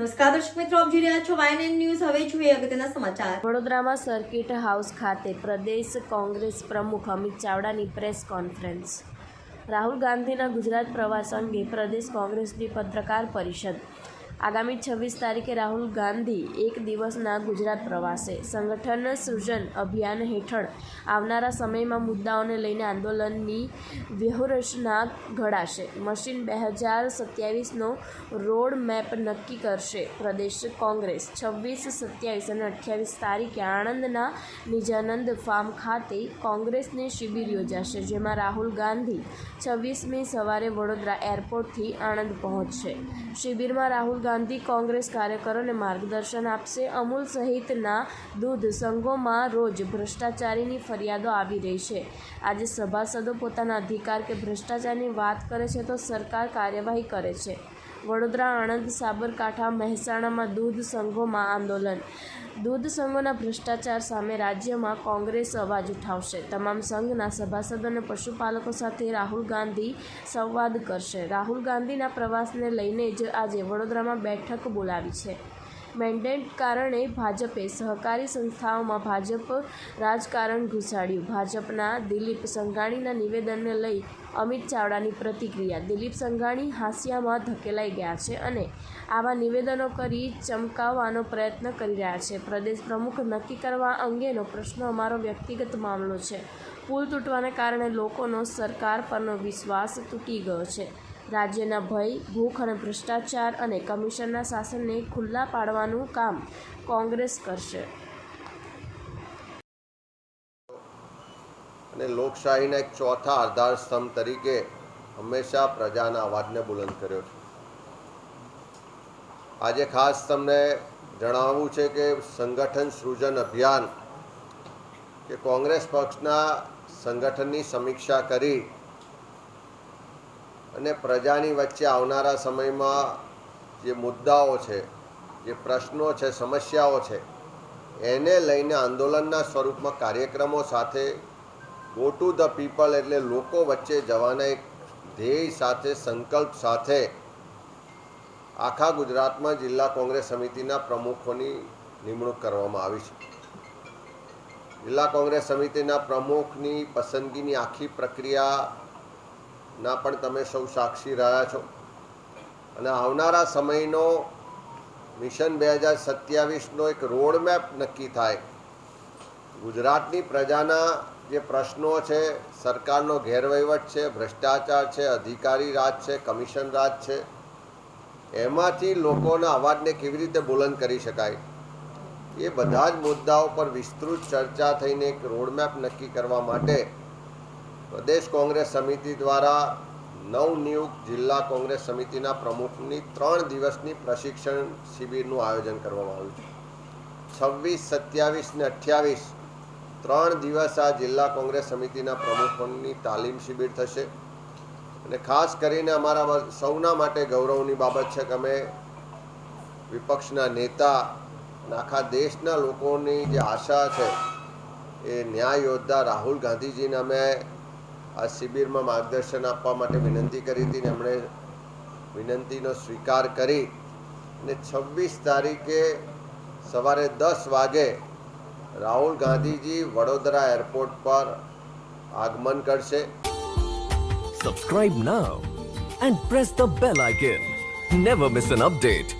નમસ્કાર, દર્શક મિત્રો, આપ જોઈ રહ્યા છો વાયન ન્યૂઝ હવે જોઈએ અગત્યના સમાચાર. વડોદરામાં સર્કિટ હાઉસ ખાતે પ્રદેશ કોંગ્રેસ પ્રમુખ અમિત ચાવડાની પ્રેસ કોન્ફરન્સ. રાહુલ ગાંધીના ગુજરાત પ્રવાસ અંગે પ્રદેશ કોંગ્રેસની પત્રકાર પરિષદ. આગામી છવ્વીસ તારીખે રાહુલ ગાંધી એક દિવસના ગુજરાત પ્રવાસે. સંગઠન સૃજન અભિયાન હેઠળ આવનારા સમયમાં મુદ્દાઓને લઈને આંદોલનની વ્યૂહરચના ઘડાશે. મશીન બે હજાર સત્યાવીસનો રોડ મેપ નક્કી કરશે. પ્રદેશ કોંગ્રેસ છવ્વીસ સત્યાવીસ અને અઠ્યાવીસ તારીખે આણંદના નિજાનંદ ફાર્મ ખાતે કોંગ્રેસની શિબિર યોજાશે, જેમાં રાહુલ ગાંધી છવ્વીસમી સવારે વડોદરા એરપોર્ટથી આણંદ પહોંચશે. શિબિરમાં રાહુલ ગાંધી કોંગ્રેસ કાર્યકરોને માર્ગદર્શન આપશે. અમૂલ સહિતના દૂધ સંઘોમાં રોજ ભ્રષ્ટાચારીની ફરિયાદો આવી રહી છે. આજે સભાસદો પોતાના અધિકાર કે ભ્રષ્ટાચારની વાત કરે છે તો સરકાર કાર્યવાહી કરે છે. વડોદરા, આણંદ, સાબરકાંઠા, મહેસાણામાં દૂધ સંઘોમાં આંદોલન. દૂધ સંઘોના ભ્રષ્ટાચાર સામે રાજ્યમાં કોંગ્રેસ અવાજ ઉઠાવશે. તમામ સંઘના સભાસદો અને પશુપાલકો સાથે રાહુલ ગાંધી સંવાદ કરશે. રાહુલ ગાંધીના પ્રવાસને લઈને જ આજે વડોદરામાં બેઠક બોલાવી છે. મેન્ડેટ કારણે ભાજપે સહકારી સંસ્થાઓમાં ભાજપ રાજકારણ ઘુસાડ્યું. ભાજપના દિલીપ સંઘાણીના નિવેદનને લઈ અમિત ચાવડાની પ્રતિક્રિયા. દિલીપ સંઘાણી હાસ્યામાં ધકેલાઈ ગયા છે અને આવા નિવેદનો કરી ચમકાવવાનો પ્રયત્ન કરી રહ્યા છે. પ્રદેશ પ્રમુખ નક્કી કરવા અંગેનો પ્રશ્ન અમારો વ્યક્તિગત મામલો છે. પુલ તૂટવાને કારણે લોકોનો સરકાર પરનો વિશ્વાસ તૂટી ગયો છે. રાજ્યના ભય, ભૂખ અને ભ્રષ્ટાચાર અને કમિશનના શાસનને ખુલ્લા પાડવાનું કામ કોંગ્રેસ કરશે. અને લોકશાહીના એક ચોથા આધાર સ્તંભ તરીકે હંમેશા પ્રજાના અવાજને બુલંદ કર્યો છે. આજે ખાસ તમને જણાવવું છે કે સંગઠન સૃજન અભિયાન કે કોંગ્રેસ પક્ષના સંગઠનની સમીક્ષા કરી અને પ્રજાની વચ્ચે આવનારા સમયમાં જે મુદ્દાઓ છે, જે પ્રશ્નો છે, સમસ્યાઓ છે, એને લઈને આંદોલનના સ્વરૂપમાં કાર્યક્રમો સાથે ગો ટુ ધ પીપલ એટલે લોકો વચ્ચે જવાના એક ધ્યેય સાથે, સંકલ્પ સાથે આખા ગુજરાતમાં જિલ્લા કોંગ્રેસ સમિતિના પ્રમુખોની નિમણૂક કરવામાં આવી છે. જિલ્લા કોંગ્રેસ સમિતિના પ્રમુખની પસંદગીની આખી પ્રક્રિયાના પણ તમે સૌ સાક્ષી રહ્યા છો. અને આવનારા સમયનો મિશન બે હજાર સત્યાવીસનો એક રોડમેપ નક્કી થાય. ગુજરાતની પ્રજાના જે પ્રશ્નો છે, સરકારનો ગેરવહીવટ છે, ભ્રષ્ટાચાર છે, અધિકારી રાજ છે, કમિશન રાજ છે, એમાંથી લોકોના અવાજને કેવી રીતે બુલંદ કરી શકાય? એ બધા જ મુદ્દાઓ પર વિસ્તૃત ચર્ચા થઈને એક રોડમેપ નક્કી કરવા માટે પ્રદેશ કોંગ્રેસ સમિતિ દ્વારા નવનિયુક્ત જિલ્લા કોંગ્રેસ સમિતિના પ્રમુખની ત્રણ દિવસની પ્રશિક્ષણ શિબિરનું આયોજન કરવામાં આવ્યું છે. છવ્વીસ, સત્યાવીસ ને અઠ્યાવીસ ત્રણ દિવસ આ જિલ્લા કોંગ્રેસ સમિતિના પ્રમુખોની તાલીમ શિબિર થશે. અને ખાસ કરીને અમારા સૌના માટે ગૌરવની બાબત છે કે અમે વિપક્ષના નેતા આખા દેશના લોકોની જે આશા છે એ ન્યાય યોદ્ધા રાહુલ ગાંધીજીને અમે આ શિબિરમાં માર્ગદર્શન આપવા માટે વિનંતી કરી હતી ને એમણે વિનંતીનો સ્વીકાર કરી. ને છવ્વીસ તારીખે સવારે દસ વાગે રાહુલ ગાંધીજી વડોદરા એરપોર્ટ પર આગમન કરશે. Subscribe now and press the bell icon never miss an update.